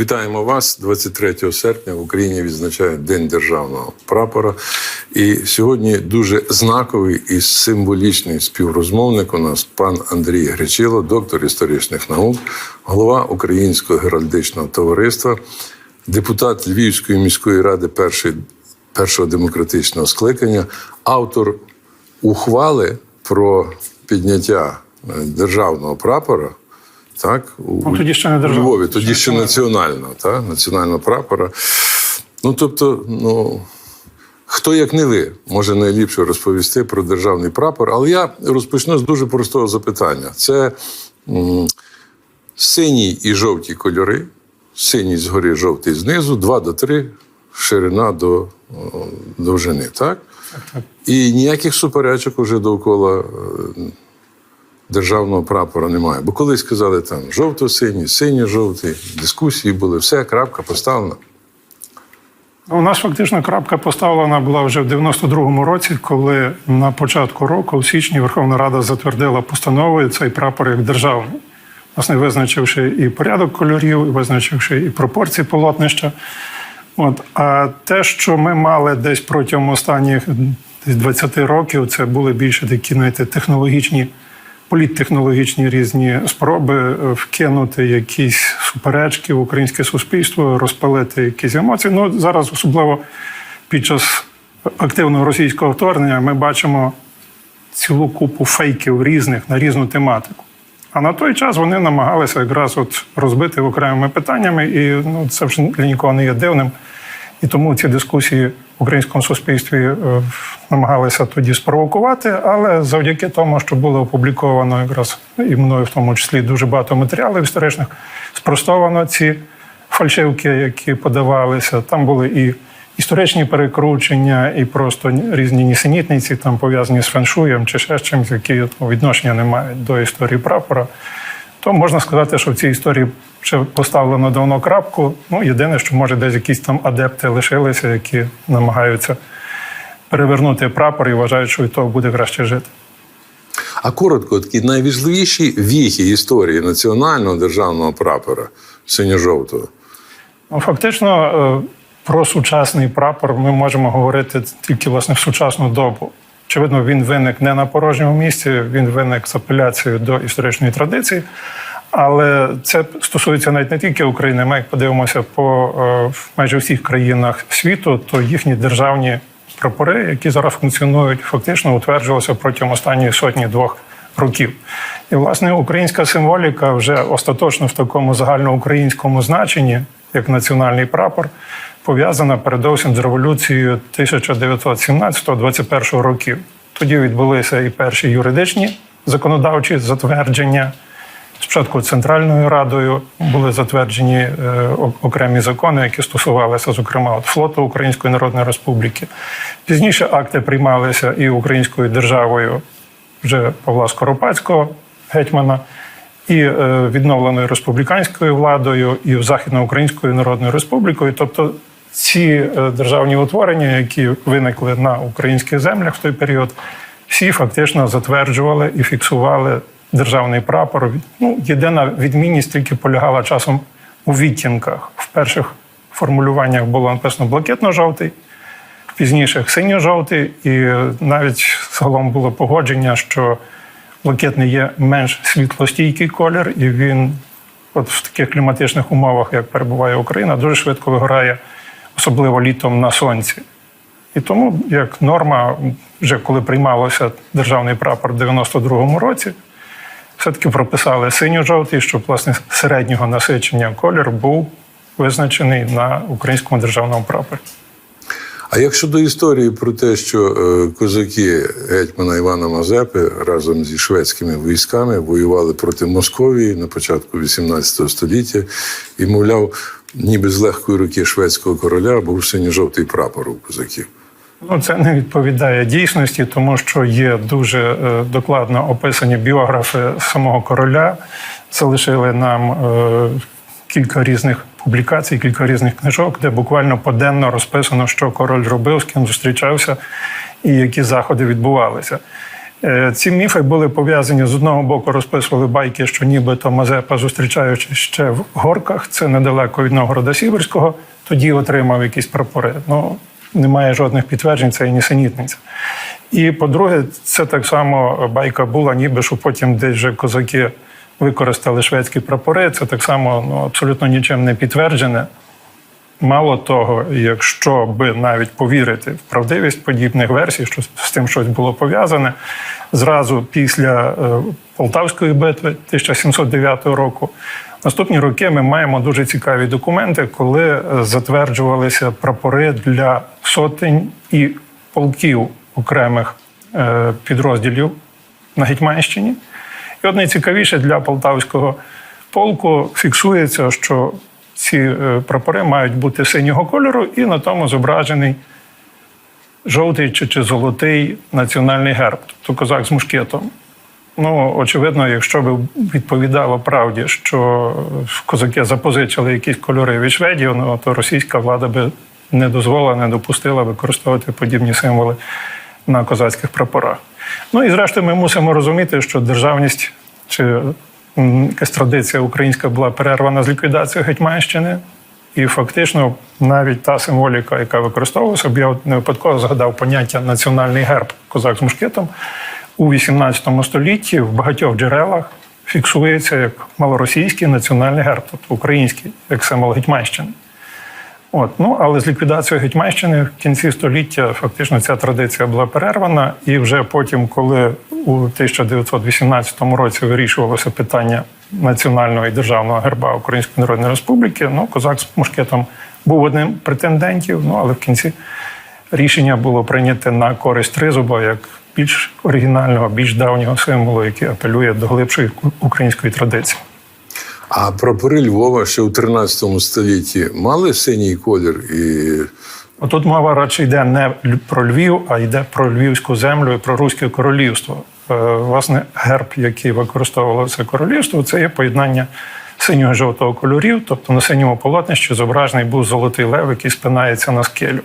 Вітаємо вас 23 серпня. В Україні відзначають День державного прапора. І сьогодні дуже знаковий і символічний співрозмовник у нас пан Андрій Гречило, доктор історичних наук, голова Українського геральдичного товариства, депутат Львівської міської ради першої, першого демократичного скликання, автор ухвали про підняття е, державного прапора. Так, у, Ну, тоді ще не у державного. Львові, тоді ще національного, так, національного прапора. Ну, тобто, ну, хто як не ви може найліпше розповісти про державний прапор, але я розпочну з дуже простого запитання. Це м, синій і жовті кольори, синій згори, жовтий знизу, 2 до 3, ширина до довжини, так? І ніяких суперечок уже довкола е, державного прапора немає. Бо колись сказали там жовто-синій, синьо-жовтий, дискусії були, все, крапка поставлена. У нас фактично крапка поставлена була вже в 92-му році, коли на початку року, у січні, Верховна Рада затвердила постановою цей прапор як державний, власне, визначивши і порядок кольорів, і визначивши і пропорції полотнища. От. А те, що ми мали десь протягом останніх десь 20 років, це були більше такі, знаєте, технологічні, політтехнологічні різні спроби е, вкинути якісь суперечки в українське суспільство, розпалити якісь емоції. Ну зараз, особливо під час активного російського вторгнення, ми бачимо цілу купу фейків різних на різну тематику. А на той час вони намагалися якраз от розбити окремими питаннями, і ну, це вже для нікого не є дивним. І тому ці дискусії в українському суспільстві е, намагалися тоді спровокувати. Але завдяки тому, що було опубліковано якраз і мною, в тому числі, дуже багато матеріалів історичних, спростовано ці фальшивки, які подавалися. Там були і історичні перекручення, і просто різні нісенітниці, там пов'язані з феншуєм чи ще з чимось, які ну, відношення не мають до історії прапора. То можна сказати, що в цій історії вже поставлено давно крапку. Ну, єдине, що може десь якісь там адепти лишилися, які намагаються перевернути прапор і вважають, що від того буде краще жити. А коротко, такі найважливіші віхи історії національного державного прапора синьо-жовтого. Ну, фактично, е, про сучасний прапор ми можемо говорити тільки власне в сучасну добу. Очевидно, він виник не на порожньому місці, він виник з апеляцією до історичної традиції. Але це стосується навіть не тільки України. Ми як подивимося по е, майже всіх країнах світу, то їхні державні прапори, які зараз функціонують, фактично утверджувалися протягом останньої сотні двох років. І, власне, українська символіка вже остаточно в такому загальноукраїнському значенні, як національний прапор, пов'язана передовсім з революцією 1917-21 років. Тоді відбулися і перші юридичні законодавчі затвердження. Спочатку Центральною Радою були затверджені е, окремі закони, які стосувалися, зокрема, от флоту Української Народної Республіки. Пізніше акти приймалися і Українською державою вже Павла Скоропадського, гетьмана, і е, відновленою республіканською владою, і Західноукраїнською Народною Республікою. Тобто ці е, державні утворення, які виникли на українських землях в той період, всі фактично затверджували і фіксували державний прапор. Ну, єдина відмінність тільки полягала часом у відтінках. В перших формулюваннях було написано блакитно-жовтий, в пізніших синьо-жовтий, і навіть загалом було погодження, що блакитний є менш світлостійкий колір, і він, от в таких кліматичних умовах, як перебуває Україна, дуже швидко вигорає, особливо літом на сонці. І тому, як норма, вже коли приймалося державний прапор в 92-му році, все-таки прописали синьо-жовтий, щоб власне середнього насичення колір був визначений на українському державному прапорі. А як щодо історії про те, що е, козаки гетьмана Івана Мазепи разом зі шведськими військами воювали проти Московії на початку XVIII століття, і, мовляв, ніби з легкої руки шведського короля був синьо-жовтий прапор у козаків. Ну, це не відповідає дійсності, тому що є дуже е, докладно описані біографи самого короля. Залишили нам е, кілька різних публікацій, кілька різних книжок, де буквально поденно розписано, що король робив, з ким зустрічався і які заходи відбувалися. Е, Ці міфи були пов'язані з одного боку, розписували байки, що нібито Мазепа, зустрічаючись ще в горках, це недалеко від Новгорода Сіверського, тоді отримав якісь прапори. Ну, немає жодних підтверджень, це і нісенітниця. І по-друге, це так само байка була, ніби що потім десь вже козаки використали шведські прапори. Це так само ну, абсолютно нічим не підтверджене. Мало того, якщо би навіть повірити в правдивість подібних версій, що з тим щось було пов'язане, зразу після е, Полтавської битви 1709 року, наступні роки ми маємо дуже цікаві документи, коли е, затверджувалися прапори для сотень і полків окремих е, підрозділів на Гетьманщині. І от найцікавіше для полтавського полку фіксується, що ці е, прапори мають бути синього кольору, і на тому зображений жовтий чи, чи золотий національний герб, тобто козак з мушкетом. Ну, очевидно, якщо б відповідало правді, що козаки запозичили якісь кольори від шведів, ну то російська влада би не дозволила, не допустила використовувати подібні символи на козацьких прапорах. Ну і зрештою, ми мусимо розуміти, що державність чи якась традиція українська була перервана з ліквідацією Гетьманщини. І фактично навіть та символіка, яка використовувалася, я не випадково згадав поняття національний герб козак з мушкетом у XVIII столітті в багатьох джерелах фіксується як малоросійський національний герб, тобто український, як символ Гетьманщини. От, ну, але з ліквідацією Гетьманщини в кінці століття фактично ця традиція була перервана, і вже потім, коли у 1918 році вирішувалося питання національного і державного герба Української Народної Республіки, ну, козак з мушкетом був одним претендентів, ну, але в кінці рішення було прийнято на користь тризуба як більш оригінального, більш давнього символу, який апелює до глибшої української традиції. А прапори Львова ще у 13 столітті мали синій колір і. Отут мова радше йде не про Львів, а йде про львівську землю і про Руське королівство. Е, Власне, герб, який використовувало це королівство, це є поєднання синього і жовтого кольорів, тобто на синьому полотнищі зображений був золотий лев, який спинається на скелю.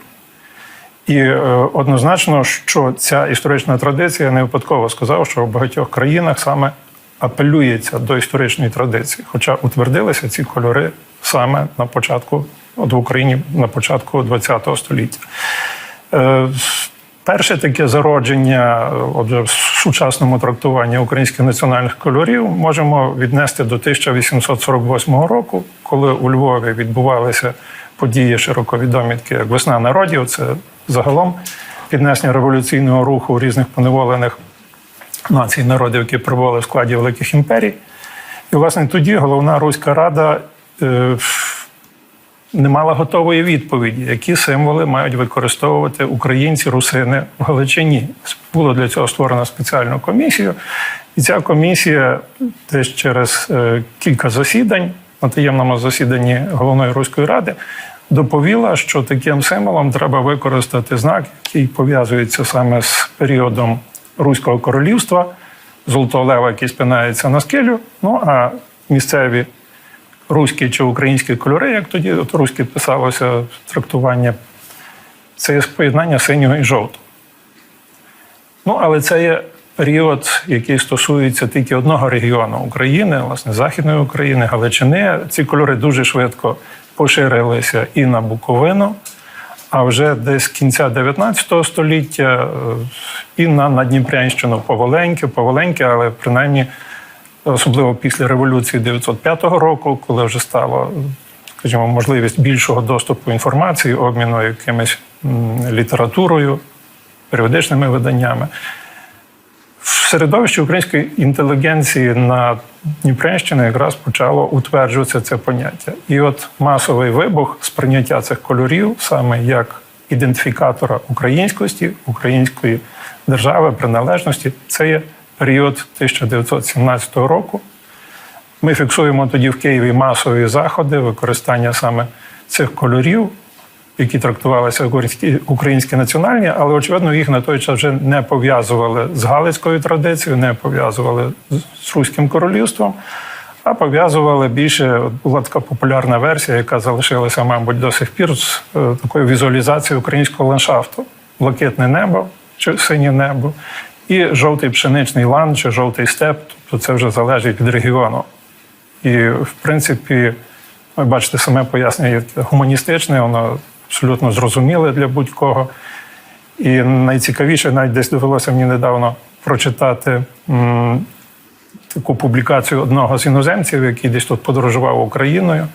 І е, однозначно, що ця історична традиція не випадково сказав, що в багатьох країнах саме апелюється до історичної традиції, хоча утвердилися ці кольори саме на початку, от в Україні на початку ХХ століття. Е, Перше таке зародження отже, в сучасному трактуванні українських національних кольорів можемо віднести до 1848 року, коли у Львові відбувалися події широко відомі, такі як весна народів. Це загалом піднесення революційного руху різних поневолених націй народів, які перебували в складі великих імперій. І, власне, тоді головна Руська Рада е, не мала готової відповіді, які символи мають використовувати українці, русини в Галичині. Було для цього створено спеціальну комісію, і ця комісія десь через е, кілька засідань на таємному засіданні головної руської ради доповіла, що таким символом треба використати знак, який пов'язується саме з періодом Руського королівства, Золотого Лева, який спинається на скелю. Ну а місцеві руські чи українські кольори, як тоді от руське писалося трактування, це є поєднання синього і жовтого. Ну, але це є період, який стосується тільки одного регіону України, власне, Західної України, Галичини. Ці кольори дуже швидко поширилися і на Буковину, а вже десь кінця 19 століття е, і на Надніпрянщину поволеньки, поволеньки, але принаймні особливо після революції 905 року, коли вже стало, скажімо, можливість більшого доступу інформації, обміну якимись літературою, періодичними виданнями. В середовищі української інтелігенції на Дніпрянщині якраз почало утверджуватися це поняття. І от масовий вибух сприйняття цих кольорів саме як ідентифікатора українськості, української держави, приналежності, це є період 1917 року. Ми фіксуємо тоді в Києві масові заходи використання саме цих кольорів, які трактувалися українські, українські національні, але очевидно їх на той час вже не пов'язували з Галицькою традицією, не пов'язували з- з Руським королівством, а пов'язували більше от була така популярна версія, яка залишилася, мабуть, до сих пір з е, такою візуалізацією українського ландшафту: блакитне небо чи синє небо, і жовтий пшеничний лан чи жовтий степ, тобто це вже залежить від регіону. І, в принципі, ви бачите, саме пояснення гуманістичне, воно абсолютно зрозуміле для будь-кого. І найцікавіше, навіть десь довелося мені недавно прочитати м, таку публікацію одного з іноземців, який десь тут подорожував Україною.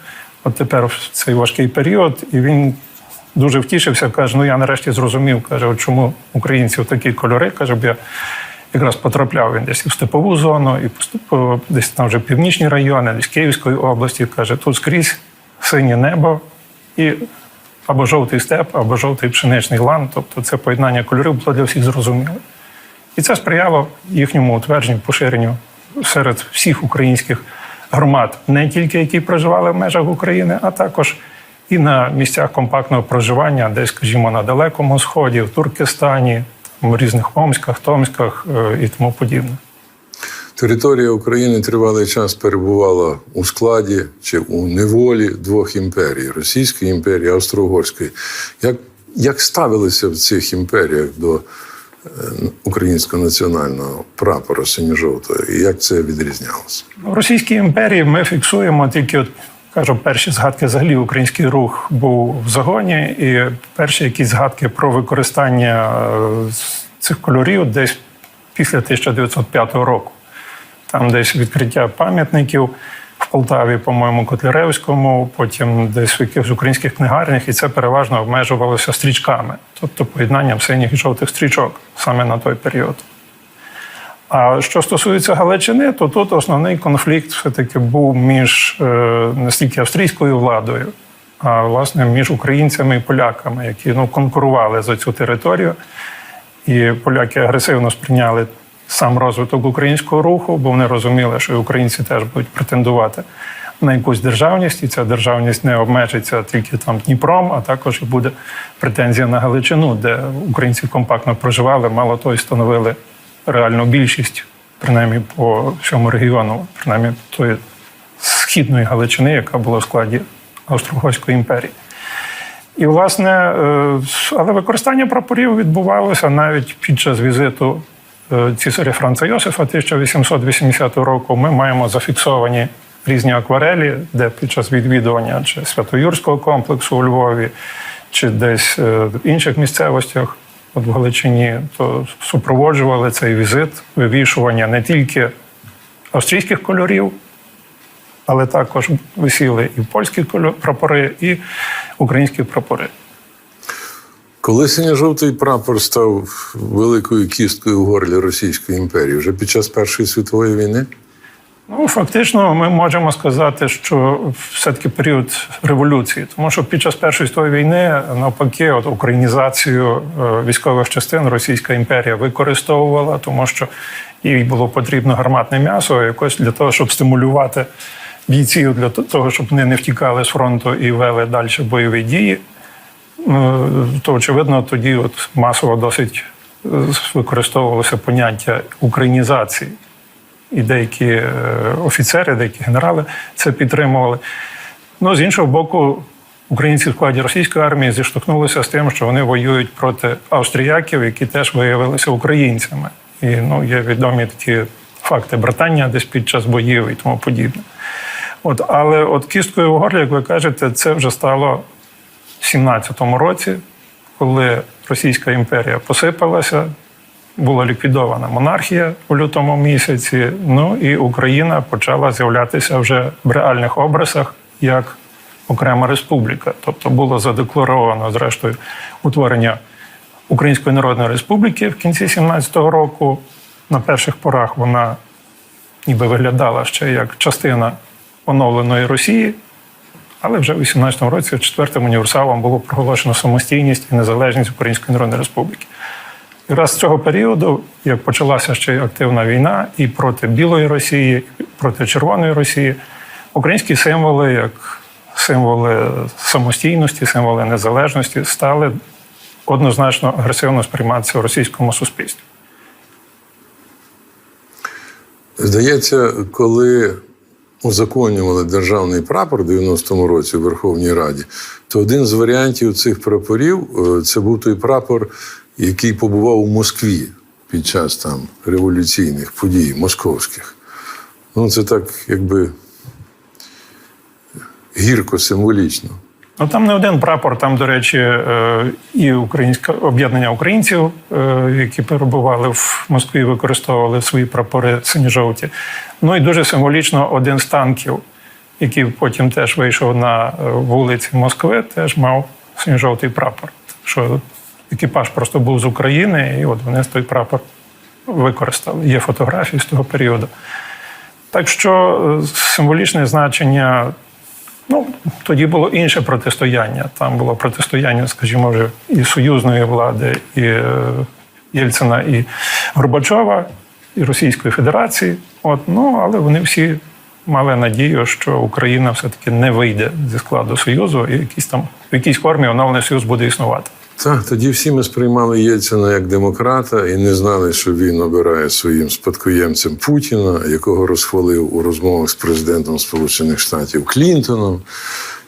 От тепер в цей важкий період, і він дуже втішився, каже: ну я нарешті зрозумів, каже, от чому українців такі кольори. Каже, бо я якраз потрапляв він десь в степову зону, і поступово десь там вже північні райони, десь Київської області. Каже, тут скрізь синє небо і або жовтий степ, або жовтий пшеничний лан. Тобто це поєднання кольорів було для всіх зрозуміле. І це сприяло їхньому утвердженню, поширенню серед всіх українських громад, не тільки які проживали в межах України, а також і на місцях компактного проживання, десь, скажімо, на Далекому Сході, в Туркестані, в різних Омськах, Томськах е, і тому подібне. Територія України тривалий час перебувала у складі чи у неволі двох імперій Російської імперії, Австро-Угорської. Як, як ставилися в цих імперіях до е, українського національного прапора синьо-жовтого, і як це відрізнялося? В Російській імперії ми фіксуємо тільки, от, кажу, перші згадки взагалі український рух був в загоні, і перші якісь згадки про використання е, цих кольорів десь після 1905 року. Там десь відкриття пам'ятників в Полтаві, по-моєму, Котляревському, потім десь в якихось українських книгарнях, і це переважно обмежувалося стрічками, тобто поєднанням синіх і жовтих стрічок саме на той період. А що стосується Галичини, то тут основний конфлікт все-таки був між е, не стільки австрійською владою, а власне між українцями і поляками, які ну, конкурували за цю територію. І поляки агресивно сприйняли сам розвиток українського руху, бо вони розуміли, що і українці теж будуть претендувати на якусь державність, і ця державність не обмежиться тільки там Дніпром, а також і буде претензія на Галичину, де українці компактно проживали, мало того, і становили реальну більшість, принаймні по всьому регіону, принаймні тої східної Галичини, яка була в складі Австро-Угорської імперії. І, власне, е, але використання прапорів відбувалося навіть під час візиту цісаря Франца Йосифа 1880 року. Ми маємо зафіксовані різні акварелі, де під час відвідування чи Святоюрського комплексу у Львові, чи десь е, в інших місцевостях, от в Галичині, то супроводжували цей візит вивішування не тільки австрійських кольорів, але також висіли і польські прапори, і українські прапори. Коли синьо-жовтий прапор став великою кісткою в горлі Російської імперії, вже під час Першої світової війни? Ну, фактично, ми можемо сказати, що все-таки період революції, тому що під час Першої світової війни, навпаки, от українізацію е, військових частин Російська імперія використовувала, тому що їй було потрібно гарматне м'ясо, якось для того, щоб стимулювати бійців, для того, щоб вони не втікали з фронту і вели далі бойові дії. Ну, то очевидно, тоді от масово досить е, використовувалося поняття українізації. І деякі е, офіцери, деякі генерали це підтримували. Ну, з іншого боку, українці в складі російської армії зіштовхнулися з тим, що вони воюють проти австріяків, які теж виявилися українцями. І ну, є відомі такі факти братання десь під час боїв і тому подібне. От, але от кісткою в горлі, як ви кажете, це вже стало в 17-му році, коли Російська імперія посипалася, була ліквідована монархія у лютому місяці. Ну і Україна почала з'являтися вже в реальних образах як окрема республіка. Тобто було задекларовано, зрештою, утворення Української Народної Республіки в кінці 17-го року. На перших порах вона ніби виглядала ще як частина оновленої Росії. Але вже в 18-му році четвертим універсалом було проголошено самостійність і незалежність Української Народної Республіки. Якраз з цього періоду, як почалася ще активна війна і проти Білої Росії, і проти Червоної Росії, українські символи, як символи самостійності, символи незалежності, стали однозначно агресивно сприйматися в російському суспільстві. Здається, коли узаконювали державний прапор в 90-му році у Верховній Раді, то один з варіантів цих прапорів е, це був той прапор, який побував у Москві під час там революційних подій московських. Ну, це так, якби гірко символічно. Ну там не один прапор, там, до речі, е, і українське об'єднання українців, е, які перебували в Москві, використовували свої прапори синьо-жовті. Ну і дуже символічно один з танків, який потім теж вийшов на е, вулиці Москви, теж мав синьо-жовтий прапор. Що екіпаж просто був з України, і от вони той прапор використали. Є фотографії з того періоду. Так що символічне значення Ну, тоді було інше протистояння. Там було протистояння, скажімо, вже і союзної влади, і е, Єльцина, і Горбачова, і Російської Федерації. От, ну, але вони всі мали надію, що Україна все-таки не вийде зі складу Союзу, і якісь там в якійсь формі оновлений союз буде існувати. Так, тоді всі ми сприймали Єльцина як демократа і не знали, що він обирає своїм спадкоємцем Путіна, якого розхвалив у розмовах з президентом Сполучених Штатів Клінтоном,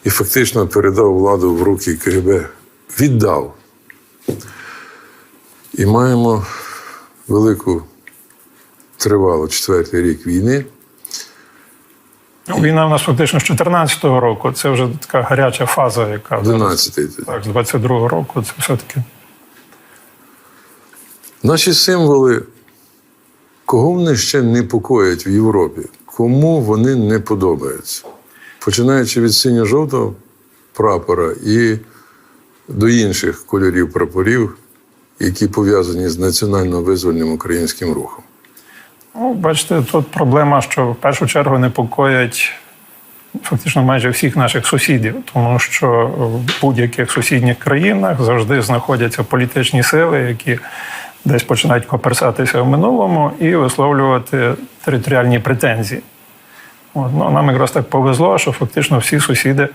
і фактично передав владу в руки КГБ. Віддав. І маємо велику тривалу четвертий рік війни. Війна в нас фактично з 2014 року. Це вже така гаряча фаза, яка зараз, 11-й. так, з 22-го року. Це все-таки Наші символи, кого вони ще непокоять в Європі, кому вони не подобаються. Починаючи від синьо-жовтого прапора і до інших кольорів прапорів, які пов'язані з національно-визвольним українським рухом. Ну, бачите, тут проблема, що в першу чергу непокоять фактично майже всіх наших сусідів, тому що в будь-яких сусідніх країнах завжди знаходяться політичні сили, які десь починають коперсатися в минулому і висловлювати територіальні претензії. От, ну, нам якраз так повезло, що фактично всі сусіди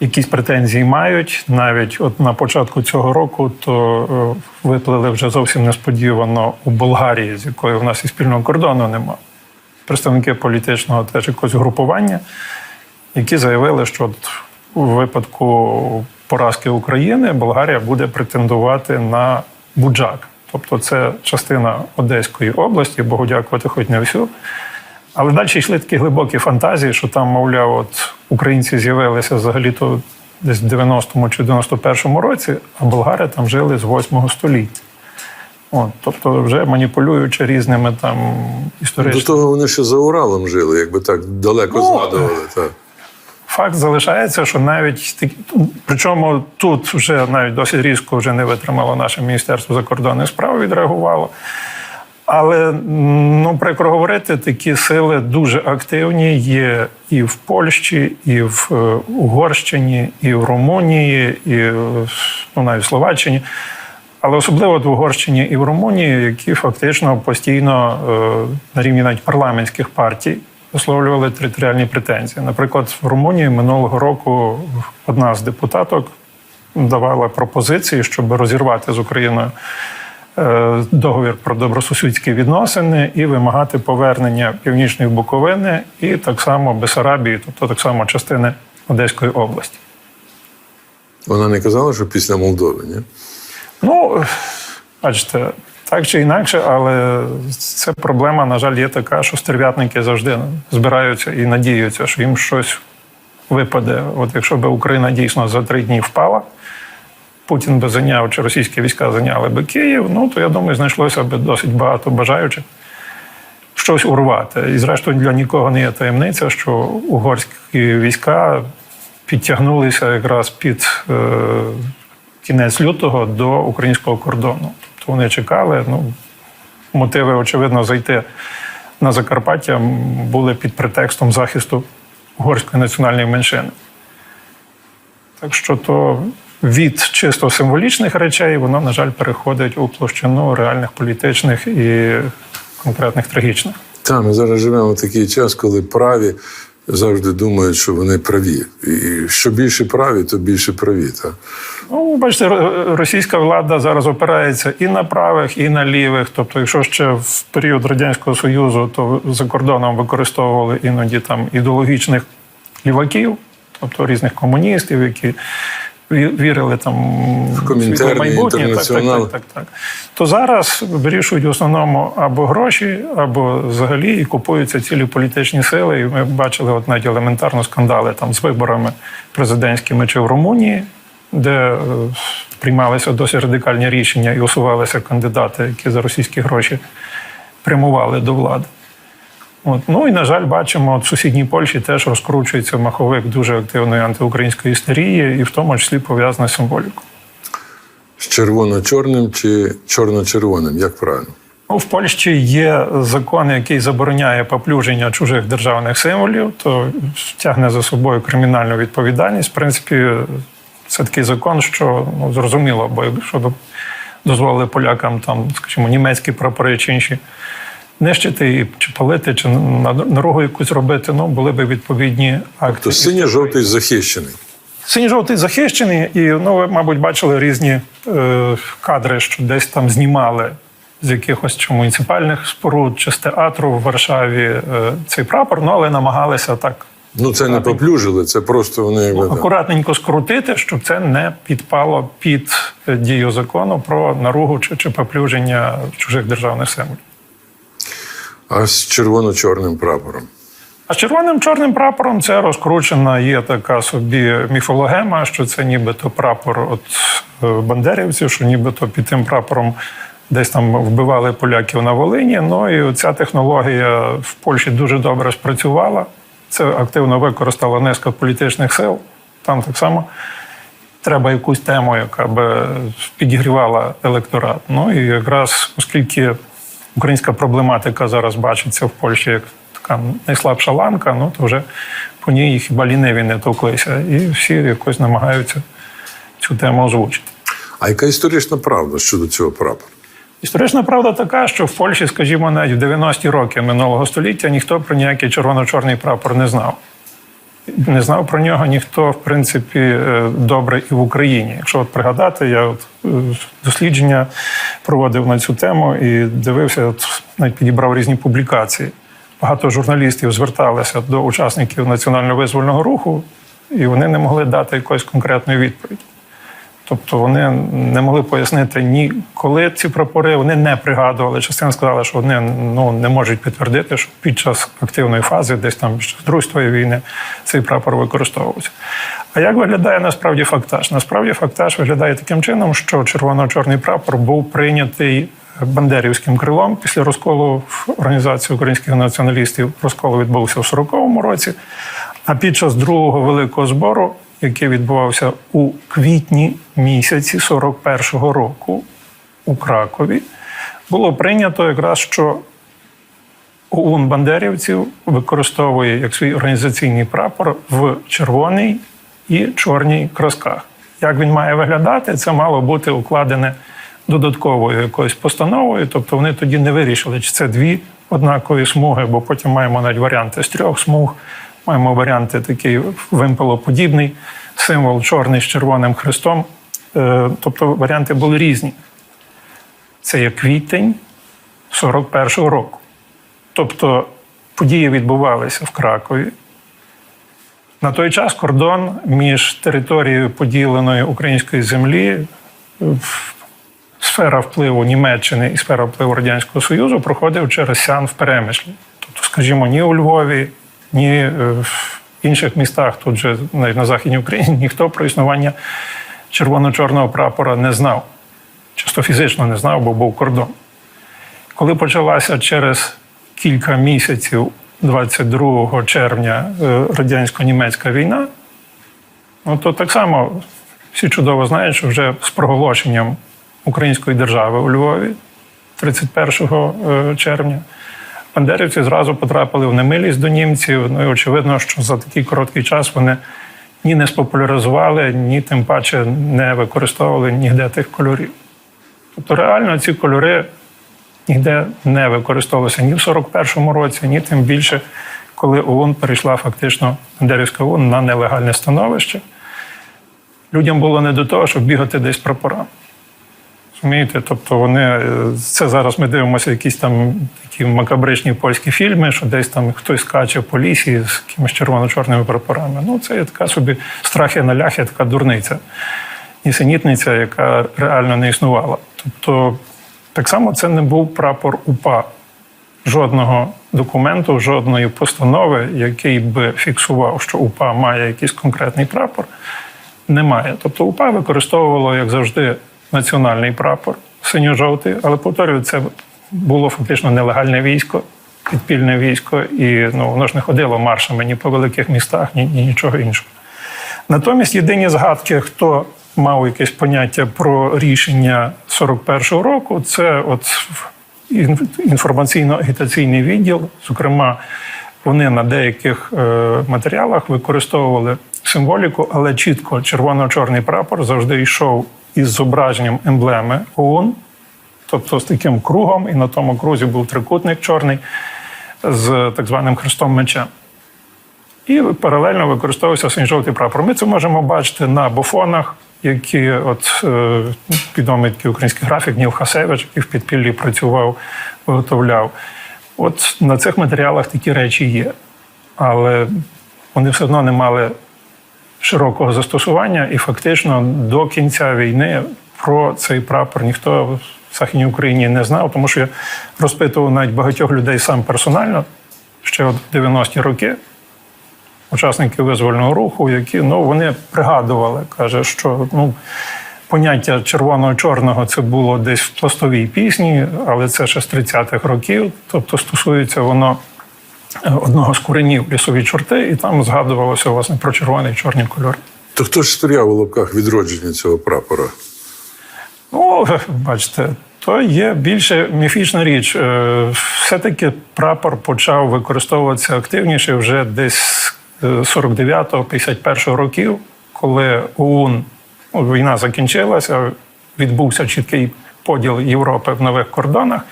якісь претензії мають. Навіть от на початку цього року то е, виплили вже зовсім несподівано у Болгарії, з якою в нас і спільного кордону немає. Представники політичного теж якогось групування, які заявили, що от у випадку поразки України Болгарія буде претендувати на Буджак. Тобто це частина Одеської області, Богу дякувати, хоч не всю. Але далі йшли такі глибокі фантазії, що там, мовляв, от українці з'явилися взагалі-то десь в 90-му чи 91-му році, а болгари там жили з 8 століття. От, тобто, вже маніпулюючи різними там До того вони ще за Уралом жили, якби так далеко Ну, згадували. Так. Факт залишається, що навіть такі- причому тут вже навіть досить різко вже не витримало наше міністерство закордонних справ, відреагувало. Але ну прикро говорити, такі сили дуже активні є і в Польщі, і в е, Угорщині, і в Румунії, і ну, навіть в Словаччині. Але особливо в Угорщині і в Румунії, які фактично постійно е, на рівні навіть парламентських партій висловлювали територіальні претензії. Наприклад, в Румунії минулого року одна з депутаток давала пропозиції, щоб розірвати з Україною договір про добросусідські відносини і вимагати повернення північної Буковини і так само Бесарабії, тобто так само частини Одеської області. Вона не казала, що після Молдови, ні? Ну, бачите, так чи інакше, але це проблема, на жаль, є така, що стерв'ятники завжди збираються і надіються, що їм щось випаде. От якщо б Україна дійсно за три дні впала, Путін би зайняв чи російські війська зайняли би Київ, ну то я думаю, знайшлося б досить багато бажаючих щось урвати. І зрештою для нікого не є таємниця, що угорські війська підтягнулися якраз під е, кінець лютого до українського кордону. Тобто вони чекали. Ну, мотиви, очевидно, зайти на Закарпаття були під претекстом захисту угорської національної меншини. Так що то від чисто символічних речей воно, на жаль, переходить у площину реальних політичних і конкретних трагічних. Так, ми зараз живемо в такий час, коли праві завжди думають, що вони праві. І що більше праві, то більше праві. Так? Ну, бачите, російська влада зараз опирається і на правих, і на лівих. Тобто, якщо ще в період радянського союзу, то за кордоном використовували іноді там ідеологічних ліваків, тобто різних комуністів, які вірили там в світле майбутнє, так, так, так, так, так. То зараз вирішують в основному або гроші, або взагалі і купуються цілі політичні сили. І ми бачили от навіть елементарно скандали там з виборами президентськими чи в Румунії, де е, приймалися досить радикальні рішення і усувалися кандидати, які за російські гроші прямували до влади. От. Ну і, на жаль, бачимо, от в сусідній Польщі теж розкручується маховик дуже активної антиукраїнської істерії, і в тому числі пов'язана з символікою. З червоно-чорним чи чорно-червоним, як правильно? Ну, в Польщі є закон, який забороняє поплюження чужих державних символів, то тягне за собою кримінальну відповідальність. В принципі, це такий закон, що ну, зрозуміло, бо якщо дозволили полякам там, скажімо, німецькі прапори чи інші нищити і чи палити, чи на дорогу якусь робити, ну були б відповідні акти. То синьо-жовтий захищений. Синьо-жовтий захищений, і ну, ви, мабуть, бачили різні е, кадри, що десь там знімали з якихось чи муніципальних споруд чи з театру в Варшаві е, цей прапор, ну але намагалися так Ну, це не поплюжили, це просто вони так. акуратненько скрутити, щоб це не підпало під е, дію закону про наругу чи, чи поплюження чужих державних символів. А з червоно-чорним прапором. А з червоним чорним прапором це розкручена є така собі міфологема, що це нібито прапор от е, бандерівців, що нібито під тим прапором десь там вбивали поляків на Волині. Ну і ця технологія в Польщі дуже добре спрацювала. Це активно використала низка політичних сил. Там так само треба якусь тему, яка би підігрівала електорат. Ну і якраз оскільки українська проблематика зараз бачиться в Польщі як така найслабша ланка, ну то вже по ній хіба ліниві не товклися. І всі якось намагаються цю тему озвучити. А яка історична правда щодо цього прапора? Історична правда така, що в Польщі, скажімо, навіть в 90-ті роки минулого століття ніхто про ніякий червоно-чорний прапор не знав. Не знав про нього ніхто, в принципі, е, добре і в Україні. Якщо от пригадати, я от е, дослідження проводив на цю тему і дивився, от, навіть підібрав різні публікації. Багато журналістів зверталися до учасників національно-визвольного руху, і вони не могли дати якоїсь конкретної відповіді. Тобто вони не могли пояснити ні коли ці прапори, вони не пригадували. Частина сказала, що вони ну, не можуть підтвердити, що під час активної фази, десь там з Другої світової війни, цей прапор використовувався. А як виглядає насправді фактаж? Насправді фактаж виглядає таким чином, що червоно-чорний прапор був прийнятий бандерівським крилом після розколу в організації українських націоналістів. Розкол відбувся в 40-му році. А під час другого великого збору, який відбувався у квітні місяці 41-го року у Кракові, було прийнято якраз, що ОУН бандерівців використовує як свій організаційний прапор в червоній і чорній красках. Як він має виглядати, це мало бути укладене додатковою якоюсь постановою. Тобто вони тоді не вирішили, чи це дві однакові смуги, бо потім маємо навіть варіанти з трьох смуг, маємо варіанти такий вимпелоподібний символ чорний з червоним хрестом. Е, Тобто варіанти були різні. Це є квітень 41-го року. Тобто події відбувалися в Кракові. На той час кордон між територією поділеної української землі, сфера впливу Німеччини і сфера впливу Радянського Союзу проходив через Сян в Перемишлі. Тобто, скажімо, ні у Львові, ні е, в інших містах, тут же навіть на Західній Україні, ніхто про існування червоно-чорного прапора не знав. Чисто фізично не знав, бо був кордон. Коли почалася через кілька місяців, 22 червня, е, радянсько-німецька війна, ну то так само всі чудово знають, що вже з проголошенням української держави у Львові 31 е, червня. Бандерівці зразу потрапили в немилість до німців. Ну і очевидно, що за такий короткий час вони ні не спопуляризували, ні тим паче не використовували ніде тих кольорів. Тобто реально ці кольори ніде не використовувалися ні в 41-му році, ні тим більше, коли ООН перейшла фактично Бандерівська ООН на нелегальне становище. Людям було не до того, щоб бігати десь прапорами. Розумієте? Тобто вони е, це зараз ми дивимося, якісь там такі макабричні польські фільми, що десь там хтось скаче по лісі з якимись червоно-чорними прапорами. Ну, це є така собі страхи на ляхи, така дурниця, нісенітниця, яка реально не існувала. Тобто, так само це не був прапор УПА. Жодного документу, жодної постанови, який би фіксував, що УПА має якийсь конкретний прапор, немає. Тобто УПА використовувало, як завжди, національний прапор синьо-жовтий, але повторюю, це було фактично нелегальне військо, підпільне військо, і ну, воно ж не ходило маршами ні по великих містах, ні, ні нічого іншого. Натомість єдині згадки, хто мав якесь поняття про рішення 41-го року, це от інформаційно-агітаційний відділ. Зокрема, вони на деяких е, матеріалах використовували символіку, але чітко червоно-чорний прапор завжди йшов із зображенням емблеми ОУН, тобто з таким кругом, і на тому крузі був трикутник чорний з так званим хрестом мечем. І паралельно використовувався синьо-жовтий прапор. Ми це можемо бачити на бофонах, які от е, відомий такий український графік Ніл Хасевич, який в підпіллі працював, виготовляв. От на цих матеріалах такі речі є. Але вони все одно не мали широкого застосування, і фактично до кінця війни про цей прапор ніхто в Західній Україні не знав, тому що я розпитував навіть багатьох людей сам персонально ще от 90-ті роки учасники визвольного руху, які ну вони пригадували, каже, що ну. Поняття червоного-чорного це було десь в пластовій пісні, але це ще з 30-х років. Тобто стосується воно одного з коренів лісові чорти, і там згадувалося власне про червоний і чорні кольори. То хто ж сприяв у лапках відродження цього прапора? Ну, бачите, то є більше міфічна річ. Е, Все-таки прапор почав використовуватися активніше вже десь 49-51 років, коли ОУН ну, війна закінчилася, відбувся чіткий поділ Європи в нових кордонах.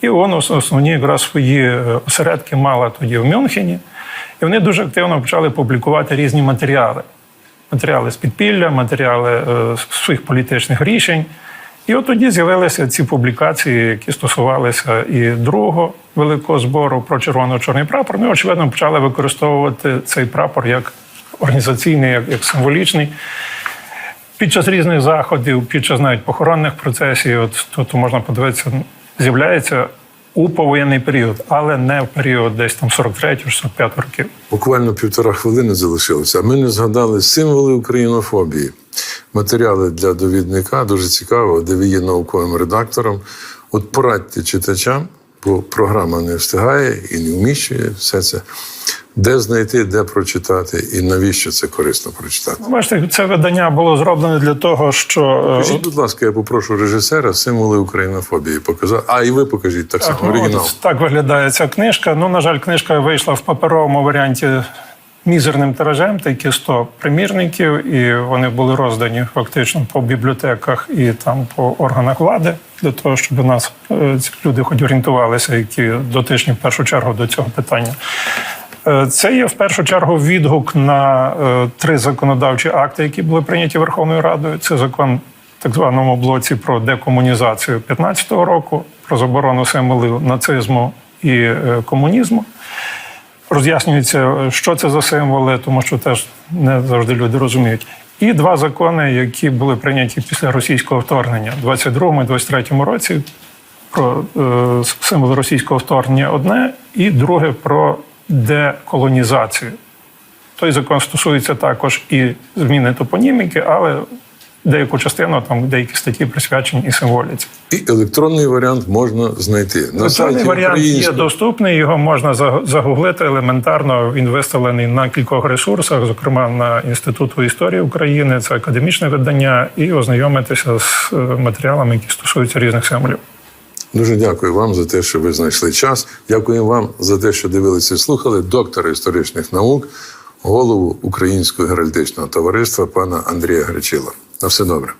І ООН основні якраз свої е, осередки мала тоді в Мюнхені. І вони дуже активно почали публікувати різні матеріали. Матеріали з підпілля, матеріали е, своїх політичних рішень. І от тоді з'явилися ці публікації, які стосувалися і другого великого збору про червоно-чорний прапор. Ми, очевидно, почали використовувати цей прапор як організаційний, як, як символічний. Під час різних заходів, під час навіть похоронних процесів, от тут можна подивитися, з'являється у повоєнний період, але не в період десь там 43-45 років. Буквально півтора хвилини залишилося. Ми не згадали символи українофобії. Матеріали для довідника дуже цікаво, де ви є науковим редактором. От порадьте читачам, бо програма не встигає і не вміщує все це. Де знайти, де прочитати, і навіщо це корисно прочитати? Бачите, це видання було зроблене для того, що е, Покажіть, будь ласка, я попрошу режисера символи українофобії показати. А і ви покажіть так само Ну, оригінал. от так виглядає ця книжка. Ну, на жаль, книжка вийшла в паперовому варіанті мізерним тиражем, такі 100 примірників, і вони були роздані фактично по бібліотеках і там по органах влади для того, щоб у нас е, ці люди хоч орієнтувалися, які дотичні в першу чергу до цього питання. Е, Це є в першу чергу відгук на е, три законодавчі акти, які були прийняті Верховною Радою. Це закон так званому блоці про декомунізацію 2015 року, про заборону символів нацизму і е, комунізму. Роз'яснюється, що це за символи, тому що теж не завжди люди розуміють. І два закони, які були прийняті після російського вторгнення в 22 і 23 році. Про е, символи російського вторгнення одне, і друге про деколонізацію. Той закон стосується також і зміни топоніміки, але деяку частину там деякі статті присвячені і символіці. І електронний варіант можна знайти. На Електронний варіант є доступний, його можна за- загуглити елементарно. Він виставлений на кількох ресурсах, зокрема на Інституту історії України, це академічне видання, і ознайомитися з е, матеріалами, які стосуються різних символів. Дуже дякую вам за те, що ви знайшли час. Дякую вам за те, що дивилися і слухали доктора історичних наук, голову Українського геральдичного товариства пана Андрія Гречила. На все добре.